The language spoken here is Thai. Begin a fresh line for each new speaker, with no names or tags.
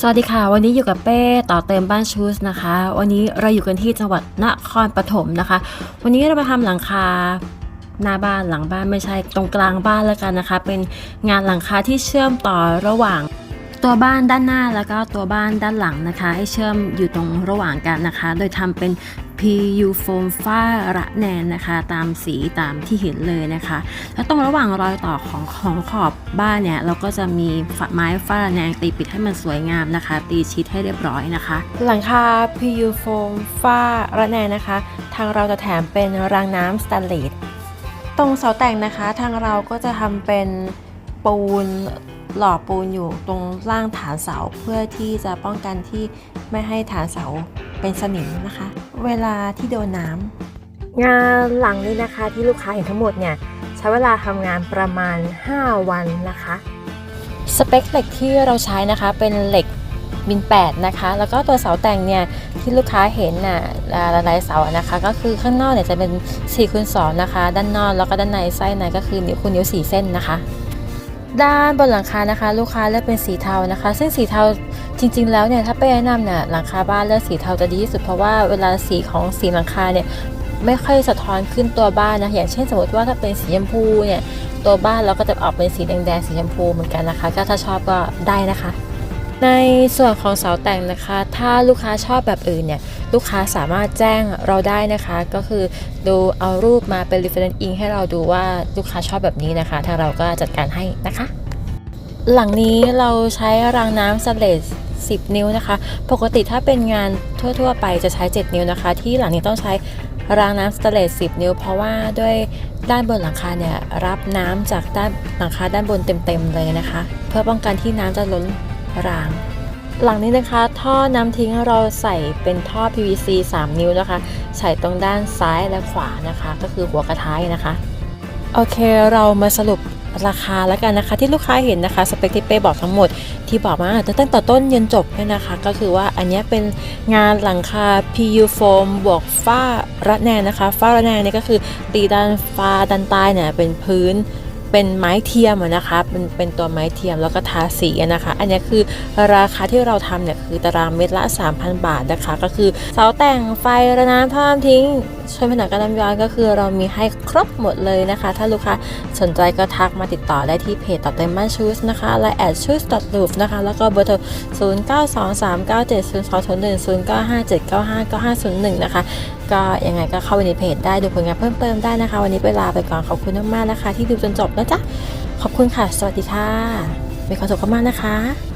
สวัสดีค่ะ วันนี้อยู่กับเป้ต่อเติมบ้านชูสนะคะ วันนี้เราอยู่กันที่จังหวัดนครปฐมนะคะ วันนี้เรามาทำหลังคาหน้าบ้านหลังบ้านไม่ใช่ตรงกลางบ้านแล้วกันนะคะ เป็นงานหลังคาที่เชื่อมต่อระหว่าง ตัวบ้านด้านหน้าแล้วก็ตัวบ้านด้านหลังนะคะ ให้เชื่อมอยู่ตรงระหว่างกันนะคะ โดยทำเป็น PU foam ฝ้าระแนนนะคะ ตามสีตามที่เห็นเลยนะคะ แล้วตรงระหว่างรอยต่อของของขอบบ้านเนี่ย เราก็จะมีฝาไม้ฝ้าระแนงตีปิดให้มันสวยงามนะคะ ตีชิดให้เรียบร้อยนะคะ หลังคา PU foam ฝ้าระแนงนะคะ ทางเราจะแถมเป็นรางน้ำสแตนเลสตรงเสาแต่งนะคะ ทางเราก็จะทำเป็นปูนหล่อปูนอยู่ตรงล่างฐานเสาเพื่อที่จะป้องกันที่ไม่ให้ฐานเสา เป็นสนิมนะคะ เวลาที่โดนน้ำงานหลังนี้นะคะที่ลูกค้าเห็นทั้งหมดเนี่ยใช้เวลาทำงานประมาณ 5 วันนะคะ สเปคเหล็กที่เราใช้นะคะเป็นเหล็กมิน8นะคะ แล้วก็ตัวเสาแต่งเนี่ยที่ลูกค้าเห็นน่ะอ่าหลายๆเสาอะนะคะ ก็คือข้างนอกเนี่ยจะเป็น4คูณ2นะคะ ด้านนอกแล้วก็ด้านในไส้ในก็คือนิ้วคูณนิ้ว4เส้นนะคะ ด้านบนหลังคานะคะ ลูกค้าเลือกเป็นสีเทานะคะ ซึ่งสีเทา จริง ๆ แล้วเนี่ยถ้าไปแนะนำเนี่ยหลังคาบ้านเลือกสีเทาจะดีที่สุดเพราะว่าเวลาสีของสีหลังคาเนี่ยไม่ค่อยสะท้อนขึ้นตัวบ้านนะอย่างเช่นสมมติว่าถ้าเป็นสีชมพูเนี่ยตัวบ้านเราก็จะออกเป็นสีแดงๆสีชมพูเหมือนกันนะคะ ก็ถ้าชอบก็ได้นะคะ ในส่วนของเสาแต่งนะคะ ถ้าลูกค้าชอบแบบอื่นเนี่ยลูกค้าสามารถแจ้งเราได้นะคะ ก็คือดูเอารูปมาเป็น reference ink ให้เราดูว่าลูกค้าชอบแบบนี้นะคะ ทางเราก็จัดการให้นะคะ หลังนี้เราใช้รางน้ำสเลส 10 นิ้วนะคะ ปกติถ้าเป็นงานทั่ว ๆ ไปจะใช้ 7 นิ้วนะคะ ที่หลังนี้ต้องใช้รางน้ำสเตเลส10 นิ้ว เพราะว่าด้วยด้านบนหลังคาเนี่ยรับน้ำจากด้านหลังคาด้านบนเต็มๆเลยนะคะ เพื่อป้องกันที่น้ำจะล้นรางหลังนี้นะคะ ท่อน้ำทิ้งเราใส่เป็นท่อ PVC 3 นิ้วนะคะ ใส่ตรงด้านซ้ายและขวานะคะ ก็คือหัวกระท้ายนะคะ โอเคเรามาสรุป ราคาแล้วกันนะคะ ที่ลูกค้าเห็นนะคะสเปคที่เป้บอกทั้งหมดที่บอกมาตั้งแต่ต้นยันจบเนี่ยนะคะ ก็คือว่าอันนี้เป็นงานหลังคา PU foam บวกฝ้าระแนงนะคะฝ้าระแนงนี่ก็คือตีด้านฟ้าด้านใต้เนี่ยเป็นพื้นเป็นไม้เทียมนะคะเป็นเป็นตัวไม้เทียมแล้วก็ทาสีนะคะ อันนี้คือราคาที่เราทำเนี่ยคือตารางเมตรละ 3,000 บาทนะคะ ก็คือเสาแต่งไฟระน้ำท่อน้ำทิ้ง ช่วยผนังกันน้ำย้อนก็คือเรามีให้ครบหมดเลยนะคะ ถ้าลูกค้าสนใจก็ทักมาติดต่อได้ที่เพจต่อเต็มบ้านชูสนะคะและแอดชูสตัดลูฟนะคะ แล้วก็เบอร์โทร0 9 2 3 9 7 0 2 0 1 0 9 5 7 9 5 9 5 0 1 นะคะ ก็ยังไงก็เข้าไปในเพจได้ดูผลงานเพิ่มเติมได้นะคะ วันนี้ไปลาไปก่อนขอบคุณมากๆนะคะ ที่ดูจนจบนะจ๊ะขอบคุณค่ะ สวัสดีค่ะมีความสุขมากๆนะคะ